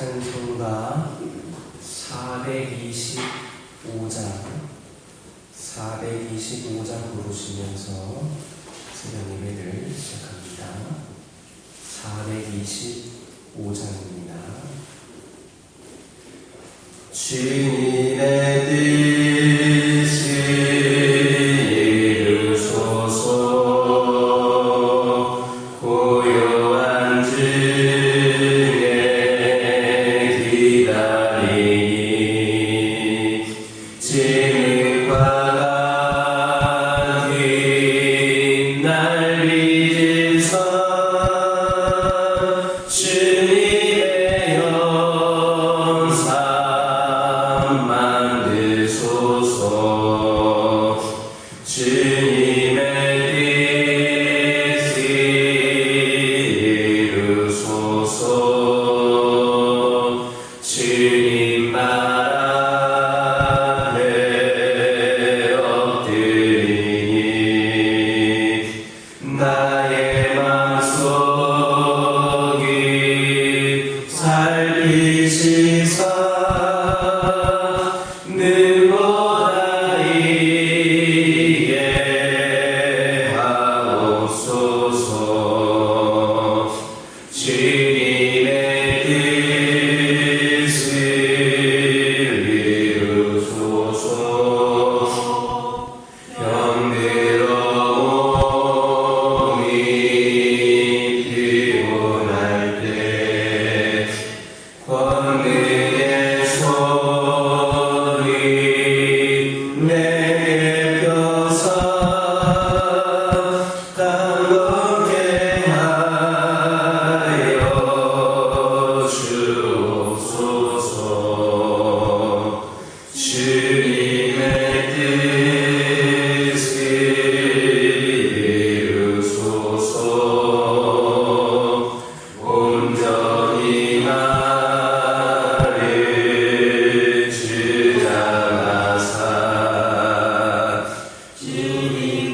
찬송가 425장 425장 부르시면서 새벽 예배를 시작합니다. 425장입니다. 주님의 뜻 진 나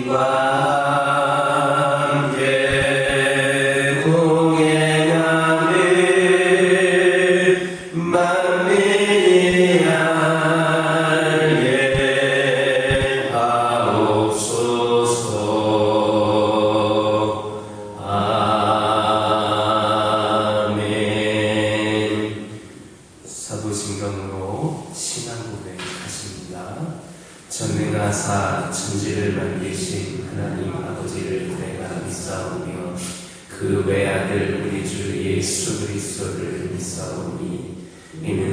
주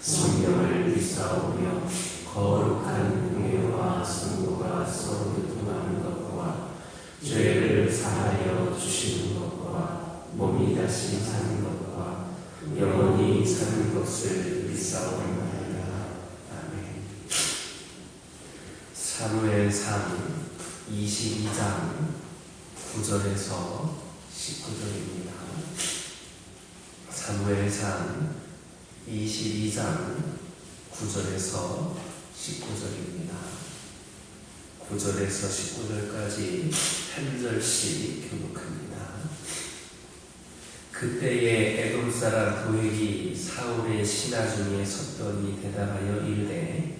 성령을 믿사오며 거룩한 공예와 성도가 서로 교통하는 것과 죄를 사하여 주시는 것과 몸이 다시 사는 것과 영원히 사는 것을 믿사옵나이다. 아멘. 사무엘상 22장 9절에서 19절입니다. 사무엘상 22장 9절에서 19절입니다. 9절에서 19절까지 한 절씩 교독합니다. 그때에 에돔 사람 도액이 사울의 신하 중에 섰더니 대답하여 이르되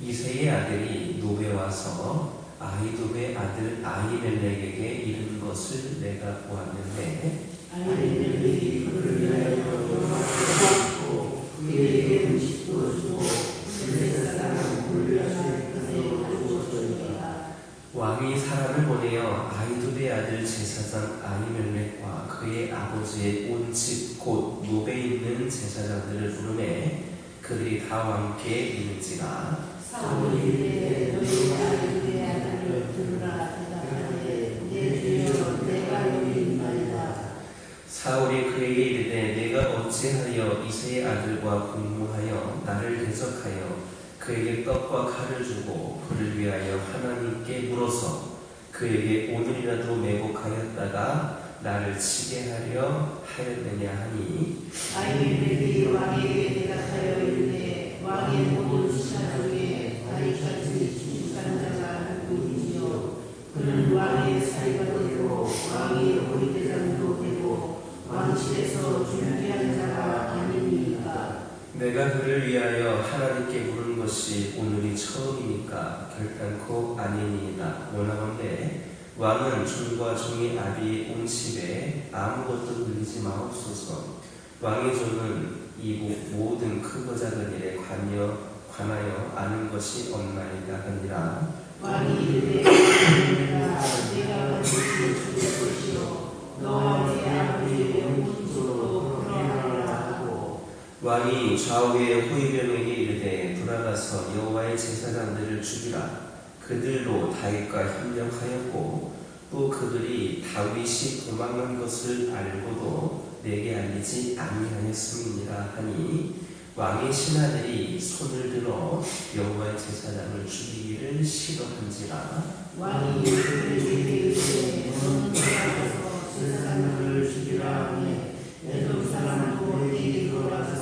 이세의 아들이 노베 와서 아이돔의 아들 아히멜렉에게 이른 것을 내가 보았는데 아이들이 그를 위하여 돌아왔고 그에게 음식도 주고 그의 사람 골리앗을 그에게 주었더니라 왕이 사람을 보내어 아이돔의 아들 제사장 아히멜렉과 그의 아버지의 온 집 곧 노베 있는 제사장들을 부르매 그들이 다 함께 이른지라. 사울이 사울이 그에게 이르되 내가 어찌하여 이세의 아들과 공모하여 나를 대적하여 그에게 떡과 칼을 주고 그를 위하여 하나님께 물어서 그에게 오늘이라도 매복하였다가 나를 치게 하려 하였느냐 하니 아이멜렉이 왕에게 대답하여 이르되 왕의 모든 수사 중에 다윗같이 주식한 자가 누구이요 그는 왕의 사이가 되고 왕의 호위대장도 되고 왕실에서 준비한 자가 아니니까 내가 그를 위하여 하나님께 물은 것이 오늘이 처음이니까 결단코 아니니이다. 원하건대 왕은 종과 종의 아비 온 집에 아무것도 늘리지 마옵소서. 왕의 종은 이 모- 모든 크고 작은 일에 관여 관하여 아는 것이 없나이다 하니라. 왕이 이르되 내가 반드시 죽일 것이요 너와 내 아버지의 영혼으로 하고 왕이 좌우의 호위병에게 이르되 돌아가서 여호와의 제사장들을 죽이라. 그들로 다윗과 협력하였고 또 그들이 다윗이 도망간 것을 알고도 내게 알리지 아니하였음이니라 하니 왕의 신하들이 손을 들어 여호와의 제사장을 죽이기를 싫어한지라. 왕이 이르되 너는 제사장들을 죽이라 하니 애도 사람도 내게 돌아가서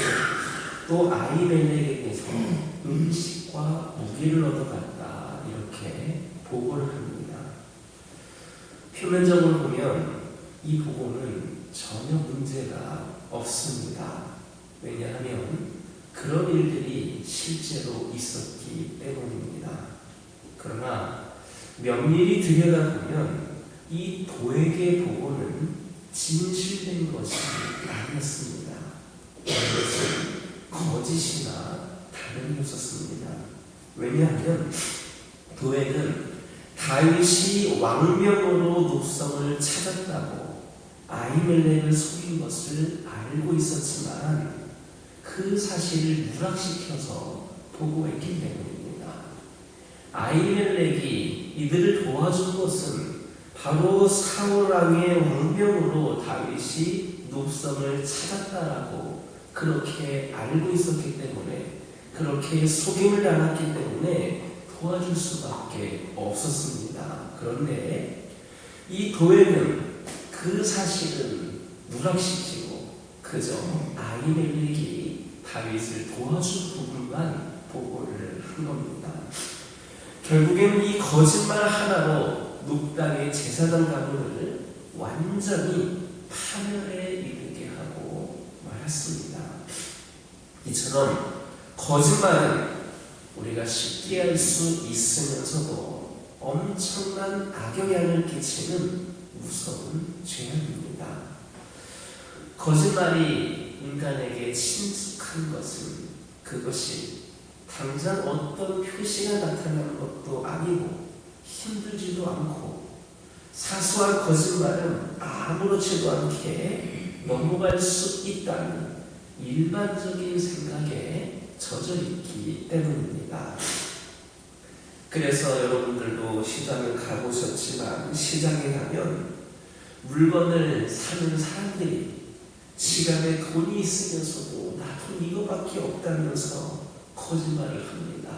또 아이멜렉에게서 음식과 무기를 얻어갔다 이렇게 보고를 합니다. 표면적으로 보면 이 보고는 전혀 문제가 없습니다. 왜냐하면 그런 일들이 실제로 있었기 때문입니다. 그러나 면밀히 들여다보면 이 도액의 보고는 진실된 것이 아니었습니다. 거짓이나 다름이 없었습니다. 왜냐하면 도액은 다윗이 왕명으로 녹성을 찾았다고 아이멜렉을 속인 것을 알고 있었지만 그 사실을 누락시켜서 보고했기 때문입니다. 아이멜렉이 이들을 도와준 것은 바로 사울 왕의 왕명으로 다윗이 녹성을 찾았다라고 그렇게 알고 있었기 때문에 그렇게 속임을 당했기 때문에 도와줄 수밖에 없었습니다. 그런데 이 도에는 그 사실은 누락시키고 그저 아이멜렉이 다윗을 도와준 부분만 보고를 한 겁니다. 결국에는 이 거짓말 하나로 녹당의 제사장 가문을 완전히 파멸에 이르게 하고 말았습니다. 이처럼 거짓말은 우리가 쉽게 할 수 있으면서도 엄청난 악영향을 끼치는 무서운 죄악입니다. 거짓말이 인간에게 친숙한 것은 그것이 당장 어떤 표시가 나타나는 것도 아니고 힘들지도 않고 사소한 거짓말은 아무렇지도 않게 넘어갈 수 있다는 일반적인 생각에 젖어 있기 때문입니다. 그래서 여러분들도 시장을 가보셨지만 시장에 가면 물건을 사는 사람들이 시간에 돈이 있으면서도 나 돈 이거밖에 없다면서 거짓말을 합니다.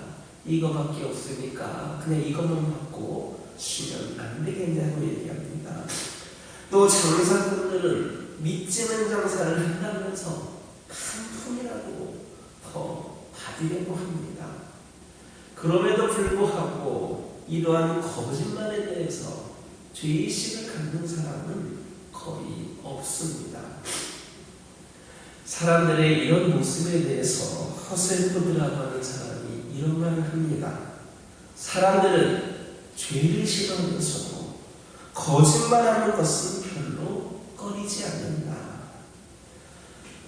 이거밖에 없으니까 그냥 이것만 받고 쉬면 안 되겠냐고 얘기합니다. 또 장사꾼들은 믿지는 장사를 한다면서 한 푼이라도 더 받으려고 합니다. 그럼에도 불구하고 이러한 거짓말에 대해서 죄의식을 갖는 사람은 거의 없습니다. 사람들의 이런 모습에 대해서 허셀프드라고 하는 사람이 이런 말을 합니다. 사람들은 죄를 싫어하면서도 거짓말하는 것은 꺼리지 않는다.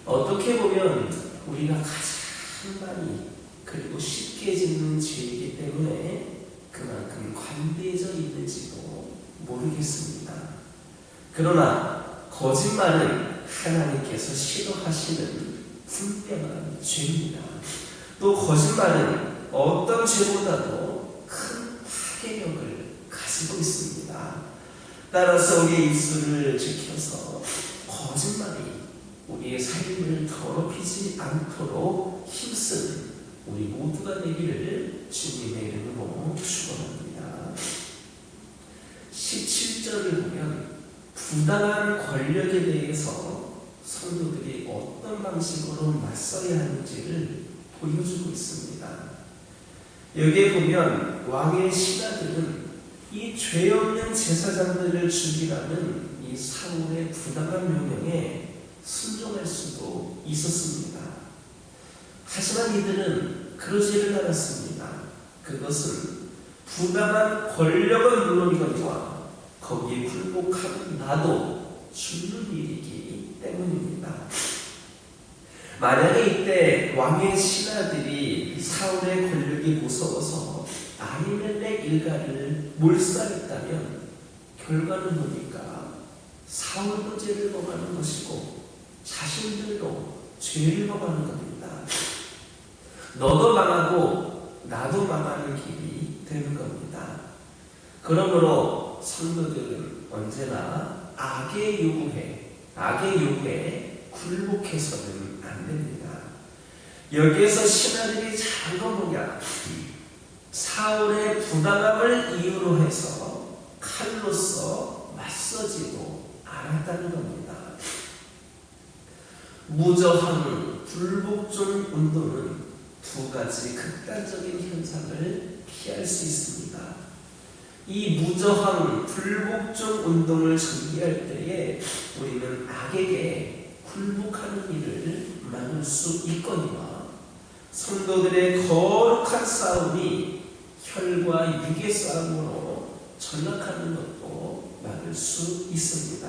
어떻게 보면 우리가 가장 많이 그리고 쉽게 짓는 죄이기 때문에 그만큼 관대해져 있는지도 모르겠습니다. 그러나 거짓말은 하나님께서 싫어하시는 분명한 죄입니다. 또 거짓말은 어떤 죄보다도 큰 파괴력을 가지고 있습니다. 따라서 우리의 입술을 지켜서 거짓말이 우리의 삶을 더럽히지 않도록 힘쓰는 우리 모두가 되기를 주님의 이름으로 축원합니다. 17절을 보면 부당한 권력에 대해서 성도들이 어떤 방식으로 맞서야 하는지를 보여주고 있습니다. 여기에 보면 왕의 신하들은 이 죄 없는 제사장들을 죽이라는 이 사울의 부당한 명령에 순종할 수도 있었습니다. 하지만 이들은 그러지를 않았습니다. 그것은 부당한 권력은 물론이거니와 거기에 굴복하는 나도 죽는 일이기 때문입니다. 만약에 이때 왕의 신하들이 사울의 권력이 무서워서 아히멜렉 일가를 몰살했다면 결과는 뭡니까? 사울도 죄를 범하는 것이고 자신들도 죄를 범하는 겁니다. 너도 망하고 나도 망하는 길이 되는 겁니다. 그러므로 성도들은 언제나 악의 요구에 악의 요구에 굴복해서는 안 됩니다. 여기에서 신하들이 잘한 건 뭐냐? 사울의 부당함을 이유로 해서 칼로서 맞서지도 않았다는 겁니다. 무저항, 불복종 운동은 두 가지 극단적인 현상을 피할 수 있습니다. 이 무저항, 불복종 운동을 전개할 때에 우리는 악에게 굴복하는 일을 막을 수 있거니와 성도들의 거룩한 싸움이 혈과 육의 싸움으로 전락하는 막을 수 있습니다.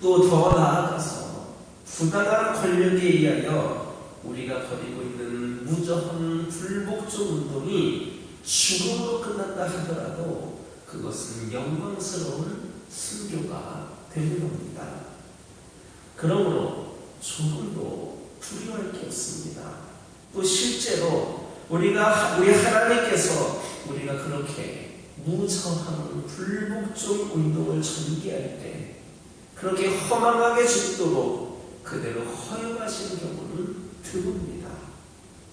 또 더 나아가서 부당한 권력에 의하여 우리가 벌이고 있는 무저항 불복종 운동이 죽음으로 끝난다 하더라도 그것은 영광스러운 순교가 되는 겁니다. 그러므로 조금도 두려워할 게 없습니다. 또 실제로 우리가 우리 하나님께서 우리가 그렇게 무저항 불복종 운동을 전개할 때 그렇게 허망하게 죽도록 그대로 허용하시는 경우는 드뭅니다.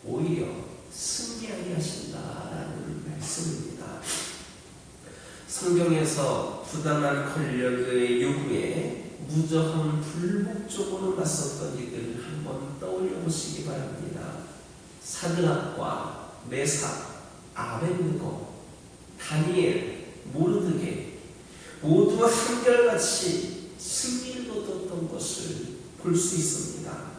오히려 승리하게 하신다라는 말씀입니다. 성경에서 부당한 권력의 요구에 무저항 불복적으로 맞섰던 이들을 한번 떠올려 보시기 바랍니다. 사드락과 메삭, 아벤느고, 다니엘, 모르드게 모두 한결같이 승리를 얻었던 것을 볼 수 있습니다.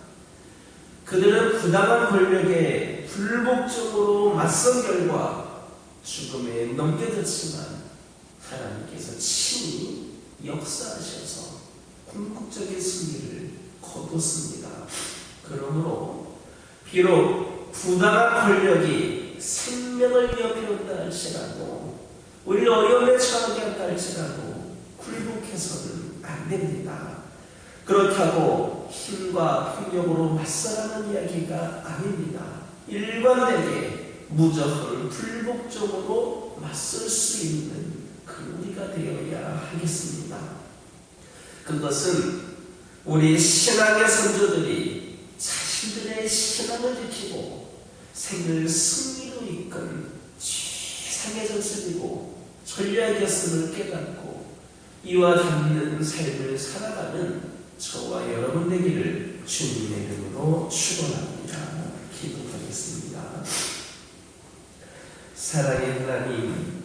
그들은 부당한 권력에 불복적으로 맞선 결과 죽음에 넘겨졌지만 하나님께서 친히 역사하셔서 궁극적인 승리를 거뒀습니다. 그러므로 비록 부당한 권력이 생명을 위협해 온다 할지라도 우리를 어려움에 처하게 한다 할지라도 굴복해서는 안 됩니다. 그렇다고 힘과 폭력으로 맞서라는 이야기가 아닙니다. 일관되게 무조건 불복적으로 맞설 수 있는 그 우리가 되어야 하겠습니다. 그것은 우리 신앙의 선조들이 자신들의 신앙을 지키고 생을 승리로 이끈 최상의 전술이고 전략이었음을 깨닫고 이와 닮는 삶을 살아가는 저와 여러분 되기를 주님의 이름으로 축원합니다. 기도하겠습니다. 사랑의 하나님,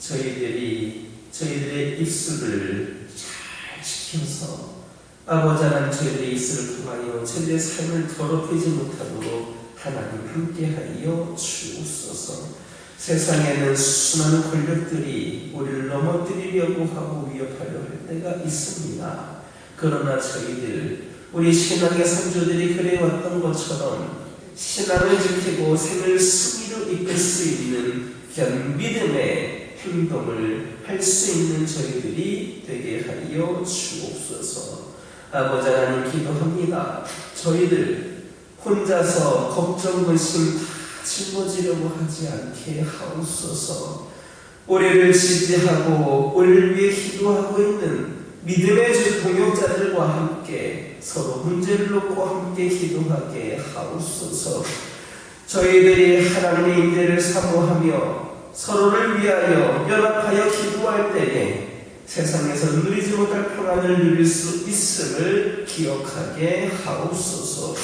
저희들이 저희들의 입술을 잘 지켜서 아버지 하나님 저희들의 입술을 통하여 저희들의 삶을 더럽히지 못하도록 하나님 함께하여 주옵소서. 세상에는 수많은 권력들이 우리를 넘어뜨리려고 하고 위협하려 할 때가 있습니다. 그러나 저희들 우리 신앙의 선조들이 그래왔던 것처럼 신앙을 지키고 생을 승리로 이끌 수 있는 귀한 믿음의 행동을 할 수 있는 저희들이 되게 하여 주옵소서. 아버지 하나님 기도합니다. 저희들 혼자서 걱정 근심 다 짊어지려고 하지 않게 하옵소서. 올해를 지지하고 올해를 위해 기도하고 있는 믿음의 주 동역자들과 함께 서로 문제를 놓고 함께 기도하게 하옵소서. 저희들이 하나님의 임재를 사모하며 서로를 위하여 연합하여 기도할 때에 세상에서 누리지 못할 평안을 누릴 수 있음을 기억하게 하옵소서.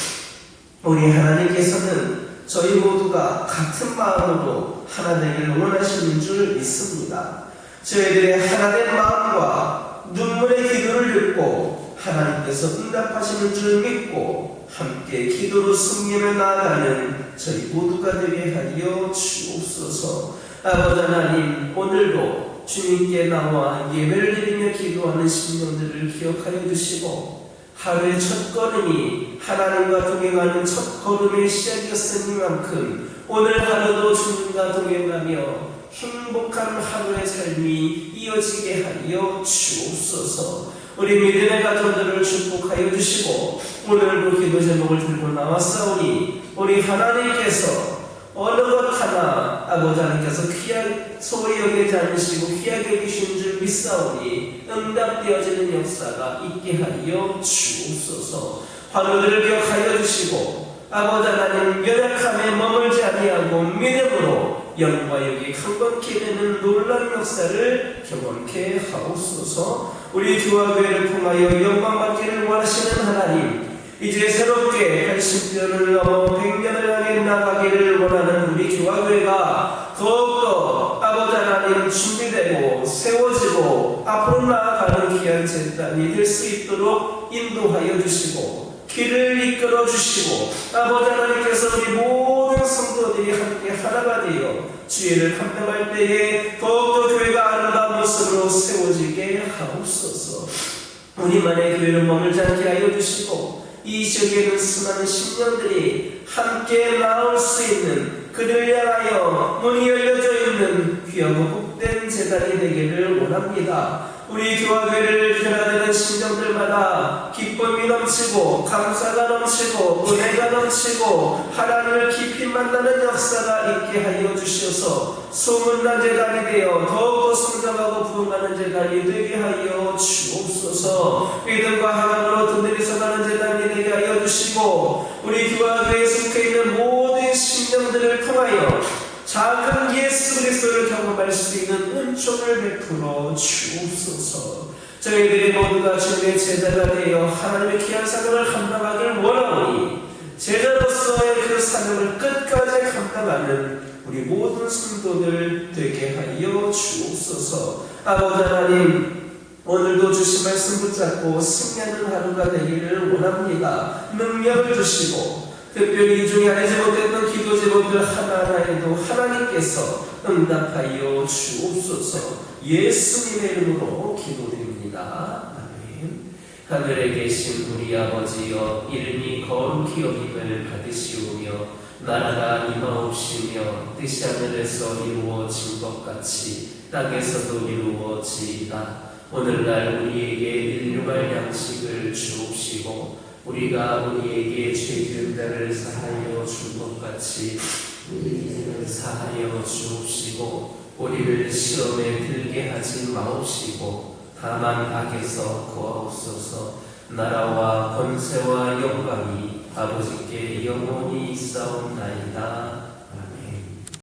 우리 하나님께서는 저희 모두가 같은 마음으로 하나 되기를 원하시는 줄 믿습니다. 저희들의 하나된 마음과 눈물의 기도를 듣고 하나님께서 응답하시는 줄 믿고 함께 기도로 승리를 나아가는 저희 모두가 되게 하여 주옵소서. 아버지 하나님 오늘도 주님께 나와 예배를 드리며 기도하는 심령들을 기억하여 주시고 하루의 첫 걸음이 하나님과 동행하는 첫 걸음의 시작이었으니만큼 오늘 하루도 주님과 동행하며 행복한 하루의 삶이 이어지게 하여 주옵소서. 우리 믿음의 가정들을 축복하여 주시고 오늘도 기도 제목을 들고 나왔사오니 우리 하나님께서 어느 것 하나 아버지 하나님께서 귀하게 소홀히 여기지 않으시고 귀하게 여기신 줄 믿사오니 응답되어지는 역사가 있게 하여 주옵소서. 환우들을 기억하여 주시고 아버지 하나님 연약함에 머물지 아니하고 믿음으로 영과 여기 강건케 되는 놀라운 역사를 경험케 하옵소서. 우리 주와 교회를 통하여 영광 받기를 원하시는 하나님 이제 새롭게 80년을 넘어 100년을 향해 나가기를 원하는 우리 교화교회가 더욱더 아버지 하나님 준비되고 세워지고 앞으로 나아가는 귀한 재단이 될 수 있도록 인도하여 주시고 길을 이끌어 주시고 아버지 하나님께서 우리 모든 성도들이 함께 하나가 되어 주의를 감당할 때에 더욱더 교회가 아름다운 모습으로 세워지게 하옵소서. 우리만의 교회를 머물지 않게 하여 주시고 이 지역에는 수많은 신령들이 함께 나올 수 있는 그들 향하여 문이 열려져 있는 귀하고 복된 재단이 되기를 원합니다. 우리 교화교회를 변화되는 신령들마다 기쁨이 넘치고 감사가 넘치고 은혜가 넘치고 하나님을 깊이 만나는 역사가 있게 하여 주셔서 소문난 재단이 되어 더욱더 성장하고 부흥하는 재단이 되게 하여 주옵소서 믿음과 하나님으로 든든히 주시고 우리 교화교회에 속해 있는 모든 신령들을 통하여 작은 예수 그리스도를 경험할 수 있는 은총을 베풀어 주옵소서. 저희들이 모두가 주님의 제자가 되어 하나님의 귀한 사명을 감당하기를 원하오니 제자로서의 그 사명을 끝까지 감당하는 우리 모든 성도들 되게 하여 주옵소서. 아버지 하나님 오늘도 주신 말씀 붙잡고 승리하는 하루가 되기를 원합니다. 능력을 주시고 특별히 이 중에 알지 못했던 기도 제목들 하나하나에도 하나님께서 응답하여 주옵소서 예수님의 이름으로 기도드립니다. 아멘. 하늘에 계신 우리 아버지여 이름이 거룩히 여김을 받으시오며 나라가 임하옵시며 뜻이 하늘에서 이루어진 것 같이 땅에서도 이루어지이다. 오늘날 우리에게 일용할 양식을 주옵시고 우리가 우리에게 죄지은 자를 사하여 준 것 같이 우리를 사하여 주옵시고 우리를 시험에 들게 하지 마옵시고 다만 악에서 구하옵소서. 나라와 권세와 영광이 아버지께 영원히 있사옵나이다